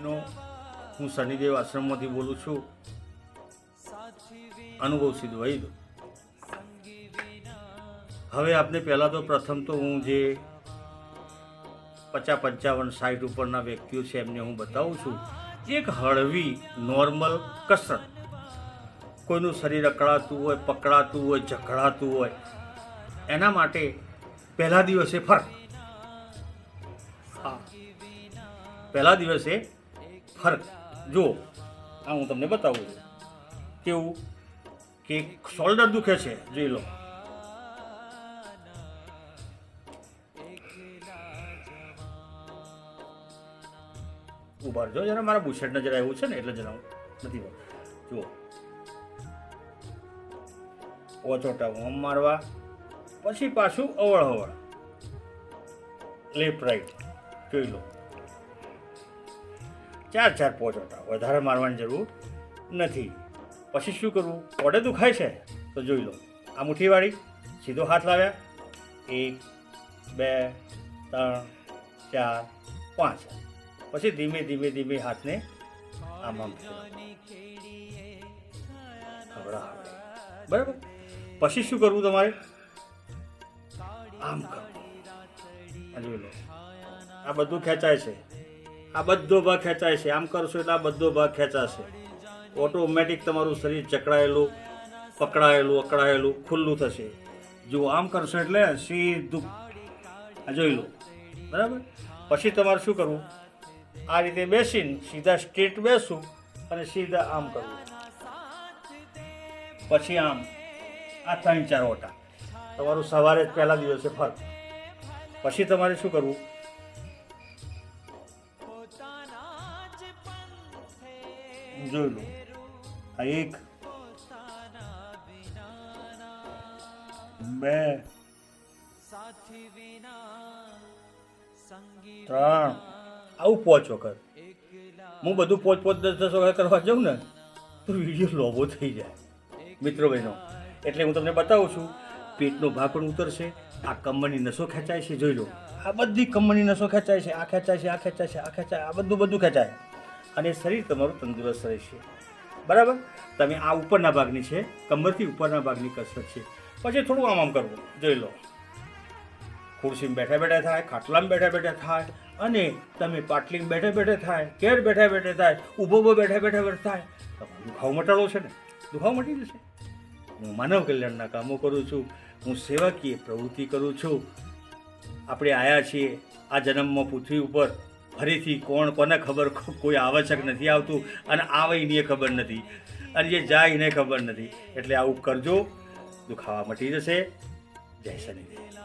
નો હું શનિદેવ આશ્રમમાંથી બોલું છું. અનુભવ સિદ્ધ વૈદ. હવે આપને પહેલાં તો પ્રથમ તો હું જે પચાસ પંચાવન સાઠ ઉપરના વ્યક્તિઓ છે એમને હું બતાવું છું. એક હળવી, નોર્મલ કસરત. કોઈનું શરીર અકળાતું હોય, પકડાતું હોય જકડાતું હોય, એના માટે પહેલા દિવસે ફરક. હા. પહેલા દિવસે ફરક. જુઓ, આ હું તમને બતાવું છું. કેવું? કે શોલ્ડર દુખે છે. જોઈ લો. ઊભા રહેજો જરા મારા બુશેટ નજર એવું છે ને, એટલે હું નથી જુઓ. ઓચોટા ઓમ મારવા, પછી પાછું અવળ હવળ લેફ્ટ રાઈટ જોઈ લો. ચાર ચાર પોચોટા વધારે મારવાની જરૂર નથી. પછી શું કરવું? પોડે દુખાય છે? તો જોઈ લો. આ મુઠ્ઠીવાળી સીધો હાથ લાવ્યા. એક, બે, ત્રણ, ચાર, પાંચ. પછી ધીમે ધીમે ધીમે હાથને આમ ફેરવો. બરાબર? પછી શું કરવું તમારે? આમ કરવું. જોઈ લો. આ બધું ખેંચાય છે. આ બધો ભાગ ખેંચાય છે. આમ કરશો એટલે આ બધો ભાગ ખેંચાશે. ઓટોમેટિક તમારું શરીર ચકડાયેલું, પકડાયેલું, અકળાયેલું, ખુલ્લું થશે. જો આમ કરશો એટલે સીધું. આ જોઈ લો. બરાબર? પછી તમારે શું કરવું? આ રીતે બેસીને સીધા સ્ટ્રીટ બેસું અને સીધા આમ કરવું. પછી આમ. આ ત્રણ ચાર ઓટા. તમારું સવારે જ પહેલા દિવસે ફરક. પછી તમારે શું કરવું? જોઈ લો. આ એક, બે, ત્રણ. આવું પોચ વખત. હું બધું પોચ પોચ દસ દસ વખત કરવા જાઉં ને, તો વીડિયો લોબો થઈ જાય. મિત્રો બહેનો, એટલે હું તમને બતાવું છું, પેટનો ભાગ પણ ઉતરશે, આ કમરની નસો ખેંચાય છે, જોઈ લો. આ બધી કમરની નસો ખેંચાય છે, આ ખેંચાય છે, આ ખેંચાય છે, આ ખેંચાય આ બધું બધું ખેંચાય. અને શરીર તમારું તંદુરસ્ત રહેશે. બરાબર? તમે આ ઉપરના ભાગની છે, કમરથી ઉપરના ભાગની કસરત છે. પછી થોડું આમ આમ કરવું, જોઈ લો. ખુરશીમાં બેઠા બેઠા થાય, ખાટલામાં બેઠા બેઠા થાય, અને તમે પાટલીમાં બેઠા બેઠા થાય, ઘેર બેઠા બેઠા થાય, ઊભો ઊભો બેઠા બેઠા બેઠા થાય. તમારો દુખાવો મટાડો છે ને? દુખાવો મટી જશે. હું માનવ કલ્યાણના કામો કરું છું, હું સેવાકીય પ્રવૃત્તિ કરું છું. આપણે આવ્યા છીએ આ જન્મમાં પૃથ્વી ઉપર. ફરીથી કોણ કોને ખબર? કોઈ આવશ્યક નથી આવતું અને આવે એને ખબર નથી. અને જે જાય એને ખબર નથી. એટલે આવું કરજો. દુખાવા મટી જશે. જય શનિદેવ.